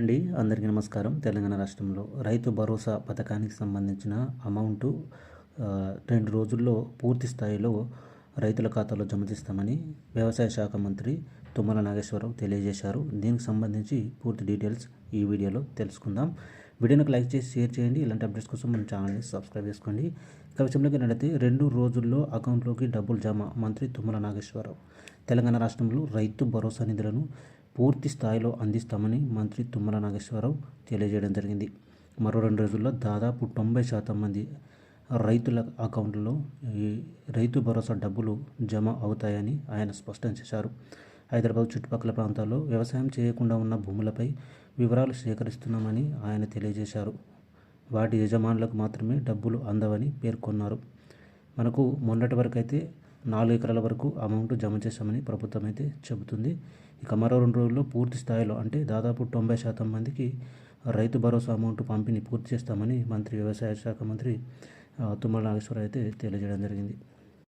అండి అందరికీ నమస్కారం. తెలంగాణ రాష్ట్రంలో రైతు భరోసా పథకానికి సంబంధించిన అమౌంట్ రెండు రోజుల్లో పూర్తి స్థాయిలో రైతుల ఖాతాలో జమ చేస్తామని వ్యవసాయ శాఖ మంత్రి తుమ్మల నాగేశ్వరరావు తెలియజేశారు. దీనికి సంబంధించి పూర్తి డీటెయిల్స్ ఈ వీడియోలో తెలుసుకుందాం. వీడియోకి లైక్ చేసి షేర్ చేయండి. ఇలాంటి అప్డేట్స్ కోసం మన ఛానల్ని సబ్స్క్రైబ్ చేసుకోండి. కవిచంలోకి నడితే రెండు రోజుల్లో అకౌంట్లోకి డబ్బులు జమ మంత్రి తుమ్మల నాగేశ్వరరావు. తెలంగాణ రాష్ట్రంలో రైతు భరోసా నిధులను పూర్తి స్థాయిలో అందిస్తామని మంత్రి తుమ్మల నాగేశ్వరరావు తెలియజేయడం జరిగింది. మరో రెండు రోజుల్లో దాదాపు తొంభై శాతం మంది రైతుల అకౌంట్లో ఈ రైతు భరోసా డబ్బులు జమ అవుతాయని ఆయన స్పష్టం చేశారు. హైదరాబాద్ చుట్టుపక్కల ప్రాంతాల్లో వ్యవసాయం చేయకుండా ఉన్న భూములపై వివరాలు సేకరిస్తున్నామని ఆయన తెలియజేశారు. వాటి యజమానులకు మాత్రమే డబ్బులు అందవని పేర్కొన్నారు. మనకు మొన్నటి వరకు అయితే నాలుగు ఎకరాల వరకు అమౌంట్ జమ చేశామని ప్రభుత్వం అయితే చెబుతుంది. ఇక మరో రెండు రోజుల్లో పూర్తి స్థాయిలో అంటే దాదాపు తొంభై శాతం మందికి రైతు భరోసా అమౌంట్ పంపిణీ పూర్తి చేస్తామని మంత్రి వ్యవసాయ శాఖ మంత్రి తుమ్మల నాగేశ్వరరావు అయితే తెలియజేయడం జరిగింది.